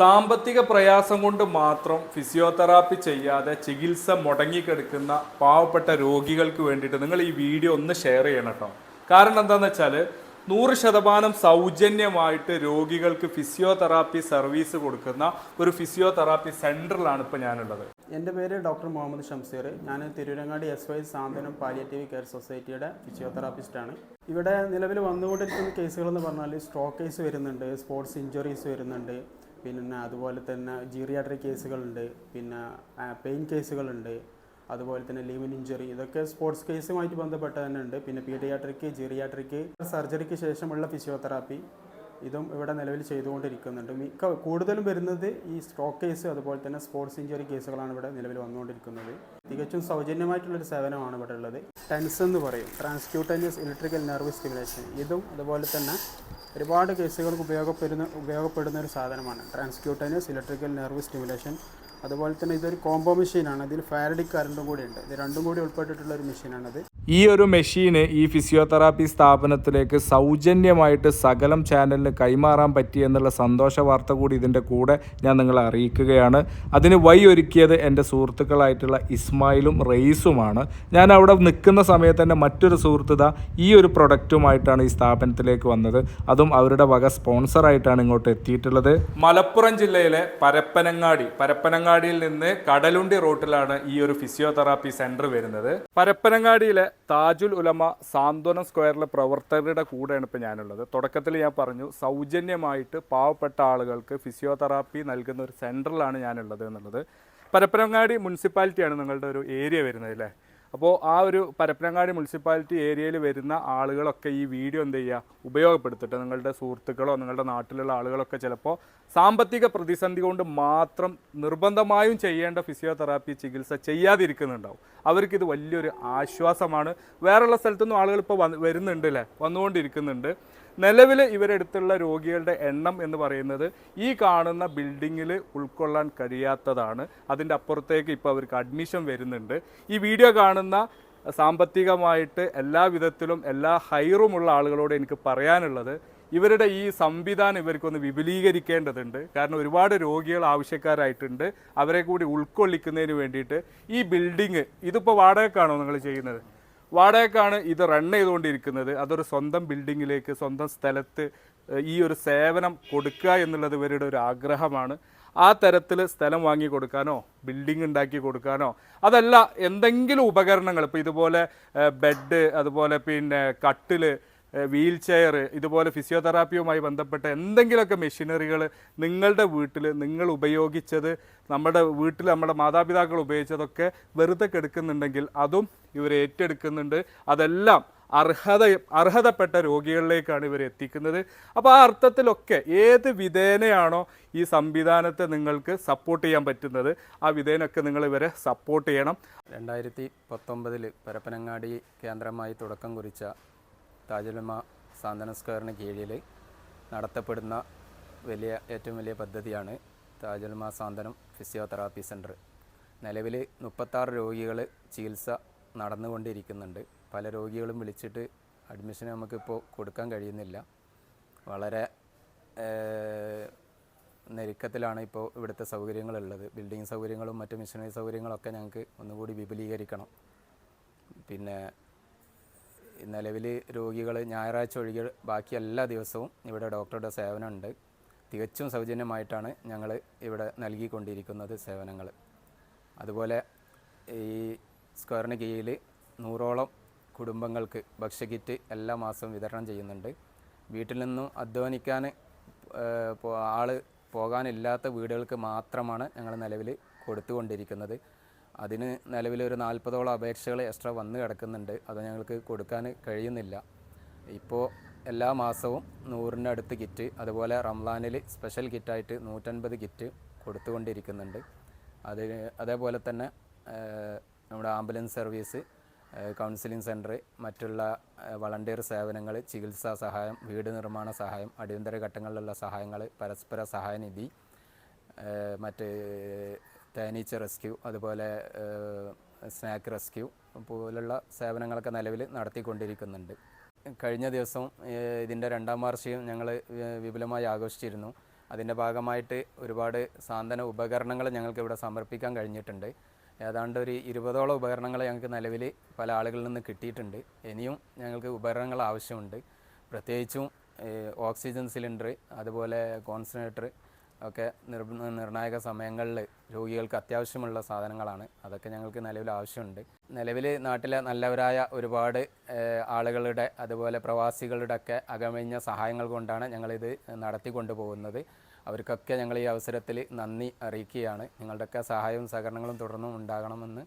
സാമ്പത്തിക പ്രയാസം കൊണ്ട് മാത്രം ഫിസിയോതെറാപ്പി ചെയ്യാതെ ചികിത്സ മുടങ്ങിക്കിടക്കുന്ന പാവപ്പെട്ട രോഗികൾക്ക് വേണ്ടിയിട്ട് നിങ്ങൾ ഈ വീഡിയോ ഒന്ന് ഷെയർ ചെയ്യണം കേട്ടോ. കാരണം എന്താണെന്ന് വെച്ചാൽ നൂറ് ശതമാനം സൗജന്യമായിട്ട് രോഗികൾക്ക് ഫിസിയോതെറാപ്പി സർവീസ് കൊടുക്കുന്ന ഒരു ഫിസിയോതെറാപ്പി സെന്ററിലാണ് ഇപ്പോൾ ഞാനുള്ളത്. എന്റെ പേര് ഡോക്ടർ മുഹമ്മദ് ഷംസീർ. ഞാൻ Tirurangadi S Y Santhwanam palliative care സൊസൈറ്റിയുടെ ഫിസിയോതെറാപ്പിസ്റ്റാണ്. ഇവിടെ നിലവിൽ വന്നുകൊണ്ടിരിക്കുന്ന കേസുകൾ എന്ന് പറഞ്ഞാൽ സ്ട്രോക്ക് കേസ് വരുന്നുണ്ട് സ്പോർട്സ് ഇഞ്ചുറീസ് വരുന്നുണ്ട് പിന്നെ അതുപോലെ തന്നെ ജീറിയാട്രിക് കേസുകളുണ്ട് പിന്നെ പെയിൻ കേസുകളുണ്ട് അതുപോലെ തന്നെ ലീവൻ ഇഞ്ചുറി ഇതൊക്കെ സ്പോർട്സ് കേസുമായിട്ട് ബന്ധപ്പെട്ട തന്നെ ഉണ്ട് പിന്നെ പീഡിയാട്രിക്ക് ജീറിയാട്രിക്ക് സർജറിക്ക് ശേഷമുള്ള ഫിസിയോതെറാപ്പി ഇതും ഇവിടെ നിലവിൽ ചെയ്തുകൊണ്ടിരിക്കുന്നുണ്ട്. മിക്ക കൂടുതലും വരുന്നത് ഈ സ്ട്രോക്ക് കേസ് അതുപോലെ തന്നെ സ്പോർട്സ് ഇഞ്ചുറി കേസുകളാണ് ഇവിടെ നിലവിൽ വന്നുകൊണ്ടിരിക്കുന്നത്. തികച്ചും സൗജന്യമായിട്ടുള്ളൊരു സേവനമാണ് ഇവിടെ ഉള്ളത്. ടെൻസ് എന്ന് പറയും. ട്രാൻസ്ക്യൂട്ടനിയസ് ഇലക്ട്രിക്കൽ നെർവ് സ്റ്റിമുലേഷൻ ഇതും അതുപോലെ തന്നെ ഒരുപാട് കേസുകൾക്ക് ഉപയോഗപ്പെടുന്ന ഉപയോഗപ്പെടുന്ന ഒരു സാധനമാണ്. ട്രാൻസ്ക്യൂട്ടൈനസ് ഇലക്ട്രിക്കൽ നെർവ് സ്റ്റിമുലേഷൻ അതുപോലെ തന്നെ ഇതൊരു കോംബോ മെഷീനാണ് ഇതിൽ ഫാരഡിക് കറണ്ടും കൂടി ഉണ്ട് ഇത് രണ്ടും കൂടി ഉൾപ്പെട്ടിട്ടുള്ള ഒരു മെഷീനാണത് ഈ ഒരു മെഷീന് ഈ ഫിസിയോതെറാപ്പി സ്ഥാപനത്തിലേക്ക് സൗജന്യമായിട്ട് സകലം ചാനലിന് കൈമാറാൻ പറ്റി എന്നുള്ള സന്തോഷ വാർത്ത കൂടി ഇതിന്റെ കൂടെ ഞാൻ നിങ്ങളെ അറിയിക്കുകയാണ്. അതിന് വഴി ഒരുക്കിയത് എന്റെ സുഹൃത്തുക്കളായിട്ടുള്ള ഇസ്മായിലും റെയ്സുമാണ്. ഞാൻ അവിടെ നിൽക്കുന്ന സമയത്ത് തന്നെ മറ്റൊരു സുഹൃത്തുത ഈ ഒരു പ്രൊഡക്റ്റുമായിട്ടാണ് ഈ സ്ഥാപനത്തിലേക്ക് വന്നത്. അതും അവരുടെ വക സ്പോൺസറായിട്ടാണ് ഇങ്ങോട്ട് എത്തിയിട്ടുള്ളത്. മലപ്പുറം ജില്ലയിലെ പരപ്പനങ്ങാടി പരപ്പനങ്ങാടിയിൽ നിന്ന് കടലുണ്ടി റോട്ടിലാണ് ഈ ഒരു ഫിസിയോതെറാപ്പി സെന്റർ വരുന്നത്. പരപ്പനങ്ങാടിയിലെ താജുൽ ഉലമ സാന്ത്വനം സ്ക്വയറിലെ പ്രവർത്തകരുടെ കൂടെയാണ് ഇപ്പോൾ ഞാനുള്ളത്. തുടക്കത്തിൽ ഞാൻ പറഞ്ഞു സൗജന്യമായിട്ട് പാവപ്പെട്ട ആളുകൾക്ക് ഫിസിയോതെറാപ്പി നൽകുന്ന ഒരു സെന്ററിലാണ് ഞാനുള്ളത് എന്നുള്ളത്. പരപ്പനങ്ങാടി മുനിസിപ്പാലിറ്റിയാണ് നിങ്ങളുടെ ഒരു ഏരിയ വരുന്നത് അല്ലേ? അപ്പോൾ ആ ഒരു പരപ്പനങ്ങാടി മുനിസിപ്പാലിറ്റി ഏരിയയിൽ വരുന്ന ആളുകളൊക്കെ ഈ വീഡിയോ എന്ത് ചെയ്യുക? ഉപയോഗപ്പെടുത്തിട്ട്. നിങ്ങളുടെ സുഹൃത്തുക്കളോ നിങ്ങളുടെ നാട്ടിലുള്ള ആളുകളൊക്കെ ചിലപ്പോൾ സാമ്പത്തിക പ്രതിസന്ധി കൊണ്ട് മാത്രം നിർബന്ധമായും ചെയ്യേണ്ട ഫിസിയോതെറാപ്പി ചികിത്സ ചെയ്യാതിരിക്കുന്നുണ്ടാവും. അവർക്കിത് വലിയൊരു ആശ്വാസമാണ്. വേറെയുള്ള സ്ഥലത്തുനിന്നും ആളുകൾ ഇപ്പോൾ വരുന്നുണ്ട് അല്ലേ വന്നുകൊണ്ടിരിക്കുന്നുണ്ട്. നിലവിൽ ഇവരെടുത്തുള്ള രോഗികളുടെ എണ്ണം എന്ന് പറയുന്നത് ഈ കാണുന്ന ബിൽഡിങ്ങിൽ ഉൾക്കൊള്ളാൻ കഴിയാത്തതാണ്. അതിന്റെ അപ്പുറത്തേക്ക് ഇപ്പോൾ അവർക്ക് അഡ്മിഷൻ വരുന്നുണ്ട്. ഈ വീഡിയോ കാണുന്ന സാമ്പത്തികമായിട്ട് എല്ലാ വിധത്തിലും എല്ലാ ഹൈറുമുള്ള ആളുകളോട് എനിക്ക് പറയാനുള്ളത് ഇവരുടെ ഈ സംവിധാനം ഇവർക്കൊന്ന് വിപുലീകരിക്കേണ്ടതുണ്ട്. കാരണം ഒരുപാട് രോഗികൾ ആവശ്യക്കാരായിട്ടുണ്ട്. അവരെ കൂടി ഉൾക്കൊള്ളിക്കുന്നതിന് വേണ്ടിയിട്ട് ഈ ബിൽഡിങ് ഇതിപ്പോൾ വാടകക്കാണോ നിങ്ങൾ ചെയ്യുന്നത്? വാടകക്കാണ് ഇത് റൺ ചെയ്തുകൊണ്ടിരിക്കുന്നത്. അതൊരു സ്വന്തം ബിൽഡിങ്ങിലേക്ക് സ്വന്തം സ്ഥലത്ത് ഈ ഒരു സേവനം കൊടുക്കുക എന്നുള്ളത് ഇവരുടെ ഒരു ആഗ്രഹമാണ്. ആ തരത്തിൽ സ്ഥലം വാങ്ങി കൊടുക്കാനോ ബിൽഡിംഗ് ഉണ്ടാക്കി കൊടുക്കാനോ അതല്ല എന്തെങ്കിലും ഉപകരണങ്ങൾ ഇപ്പോൾ ഇതുപോലെ ബെഡ് അതുപോലെ പിന്നെ കട്ടിൽ വീൽ ചെയർ ഇതുപോലെ ഫിസിയോതെറാപ്പിയുമായി ബന്ധപ്പെട്ട എന്തെങ്കിലുമൊക്കെ മെഷീനറികൾ നിങ്ങളുടെ വീട്ടിൽ നിങ്ങൾ ഉപയോഗിച്ചത് നമ്മുടെ വീട്ടിൽ നമ്മുടെ മാതാപിതാക്കൾ ഉപയോഗിച്ചതൊക്കെ വെറുതെ കെടുക്കുന്നുണ്ടെങ്കിൽ അതും ഇവർ ഏറ്റെടുക്കുന്നുണ്ട്. അതെല്ലാം അർഹത അർഹതപ്പെട്ട രോഗികളിലേക്കാണ് ഇവർ എത്തിക്കുന്നത്. അപ്പോൾ ആ അർത്ഥത്തിലൊക്കെ ഏത് വിധേനയാണോ ഈ സംവിധാനത്തെ നിങ്ങൾക്ക് സപ്പോർട്ട് ചെയ്യാൻ പറ്റുന്നത് ആ വിധേനൊക്കെ നിങ്ങൾ ഇവരെ സപ്പോർട്ട് ചെയ്യണം. രണ്ടായിരത്തി പത്തൊമ്പതിൽ പരപ്പനങ്ങാടി കേന്ദ്രമായി തുടക്കം കുറിച്ച താജുലമ സാന്ത്വന സ്ക്വയറിന് കീഴിൽ നടത്തപ്പെടുന്ന വലിയ ഏറ്റവും വലിയ പദ്ധതിയാണ് താജുലമ സാന്ത്വനം ഫിസിയോതെറാപ്പി സെന്റർ നിലവിൽ മുപ്പത്താറ് രോഗികൾ ചികിത്സ നടന്നുകൊണ്ടിരിക്കുന്നുണ്ട്. പല രോഗികളും വിളിച്ചിട്ട് അഡ്മിഷൻ നമുക്കിപ്പോൾ കൊടുക്കാൻ കഴിയുന്നില്ല. വളരെ ഞെരുക്കത്തിലാണ് ഇപ്പോൾ ഇവിടുത്തെ സൗകര്യങ്ങളുള്ളത്. ബിൽഡിംഗ് സൗകര്യങ്ങളും മറ്റ് മിഷനറി സൗകര്യങ്ങളൊക്കെ ഞങ്ങൾക്ക് ഒന്നുകൂടി വിപുലീകരിക്കണം. പിന്നെ നിലവിൽ രോഗികൾ ഞായറാഴ്ച ഒഴികെ ബാക്കി എല്ലാ ദിവസവും ഇവിടെ ഡോക്ടറുടെ സേവനമുണ്ട്. തികച്ചും സൗജന്യമായിട്ടാണ് ഞങ്ങൾ ഇവിടെ നൽകിക്കൊണ്ടിരിക്കുന്നത് സേവനങ്ങൾ അതുപോലെ ഈ സ്ക്വയറിന് കീഴിൽ നൂറോളം കുടുംബങ്ങൾക്ക് ഭക്ഷ്യക്കിറ്റ് എല്ലാ മാസവും വിതരണം ചെയ്യുന്നുണ്ട്. വീട്ടിൽ നിന്നും അധ്വാനിക്കാൻ ആൾ പോകാനില്ലാത്ത വീടുകൾക്ക് മാത്രമാണ് ഞങ്ങൾ നിലവിൽ കൊടുത്തുകൊണ്ടിരിക്കുന്നത്. അതിന് ഒരു നാൽപ്പതോളം അപേക്ഷകൾ എക്സ്ട്രാ വന്ന് കിടക്കുന്നുണ്ട്. അത് ഞങ്ങൾക്ക് കൊടുക്കാൻ കഴിയുന്നില്ല. ഇപ്പോൾ എല്ലാ മാസവും നൂറിന്റെ അടുത്ത് കിറ്റ് അതുപോലെ റംലാനിൽ സ്പെഷ്യൽ കിറ്റായിട്ട് നൂറ്റൻപത് കിറ്റ് കൊടുത്തുകൊണ്ടിരിക്കുന്നുണ്ട്. അതിന് അതേപോലെ തന്നെ നമ്മുടെ ആംബുലൻസ് സർവീസ് കൗൺസിലിംഗ് സെന്റർ മറ്റുള്ള വളണ്ടിയർ സേവനങ്ങൾ ചികിത്സാ സഹായം വീട് നിർമ്മാണ സഹായം അടിയന്തര ഘട്ടങ്ങളിലുള്ള സഹായങ്ങൾ പരസ്പര സഹായനിധി മറ്റ് തേനീച്ച റെസ്ക്യൂ അതുപോലെ സ്നാക്ക് റെസ്ക്യൂ പോലുള്ള സേവനങ്ങളൊക്കെ നിലവിൽ നടത്തിക്കൊണ്ടിരിക്കുന്നുണ്ട്. കഴിഞ്ഞ ദിവസം ഇതിന്റെ രണ്ടാം വാർഷികം ഞങ്ങൾ വിപുലമായി ആഘോഷിച്ചിരുന്നു. അതിന്റെ ഭാഗമായിട്ട് ഒരുപാട് സാന്ത്വന ഉപകരണങ്ങൾ ഞങ്ങൾക്ക് ഇവിടെ സമർപ്പിക്കാൻ കഴിഞ്ഞിട്ടുണ്ട്. ഏതാണ്ട് ഒരു ഇരുപതോളം ഉപകരണങ്ങൾ ഞങ്ങൾക്ക് നിലവിൽ പല ആളുകളിൽ നിന്ന് കിട്ടിയിട്ടുണ്ട്. ഇനിയും ഞങ്ങൾക്ക് ഉപകരണങ്ങൾ ആവശ്യമുണ്ട്. പ്രത്യേകിച്ചും ഓക്സിജൻ സിലിണ്ടർ അതുപോലെ കോൺസെൻട്രേറ്റർ ഒക്കെ നിർ നിർണായക സമയങ്ങളിൽ രോഗികൾക്ക് അത്യാവശ്യമുള്ള സാധനങ്ങളാണ്. അതൊക്കെ ഞങ്ങൾക്ക് നിലവിൽ ആവശ്യമുണ്ട്. നിലവിൽ നാട്ടിലെ നല്ലവരായ ഒരുപാട് ആളുകളുടെ അതുപോലെ പ്രവാസികളുടെ ഒക്കെ അകമഴിഞ്ഞ സഹായങ്ങൾ കൊണ്ടാണ് ഞങ്ങളിത് നടത്തിക്കൊണ്ടു പോകുന്നത്. അവർക്കൊക്കെ ഞങ്ങൾ ഈ അവസരത്തിൽ നന്ദി അറിയിക്കുകയാണ്. നിങ്ങളുടെയൊക്കെ സഹായവും സഹകരണങ്ങളും തുടർന്നും ഉണ്ടാകണമെന്ന്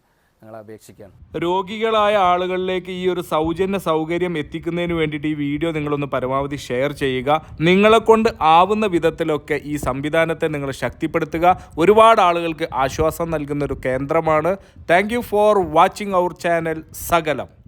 രോഗികളായ ആളുകളിലേക്ക് ഈ ഒരു സൗജന്യ സൗകര്യം എത്തിക്കുന്നതിന് വേണ്ടിയിട്ട് ഈ വീഡിയോ നിങ്ങളൊന്ന് പരമാവധി ഷെയർ ചെയ്യുക. നിങ്ങളെ കൊണ്ട് ആവുന്ന വിധത്തിലൊക്കെ ഈ സംവിധാനത്തെ നിങ്ങൾ ശക്തിപ്പെടുത്തുക. ഒരുപാട് ആളുകൾക്ക് ആശ്വാസം നൽകുന്ന ഒരു കേന്ദ്രമാണ്. Thank for watching our channel സകലം.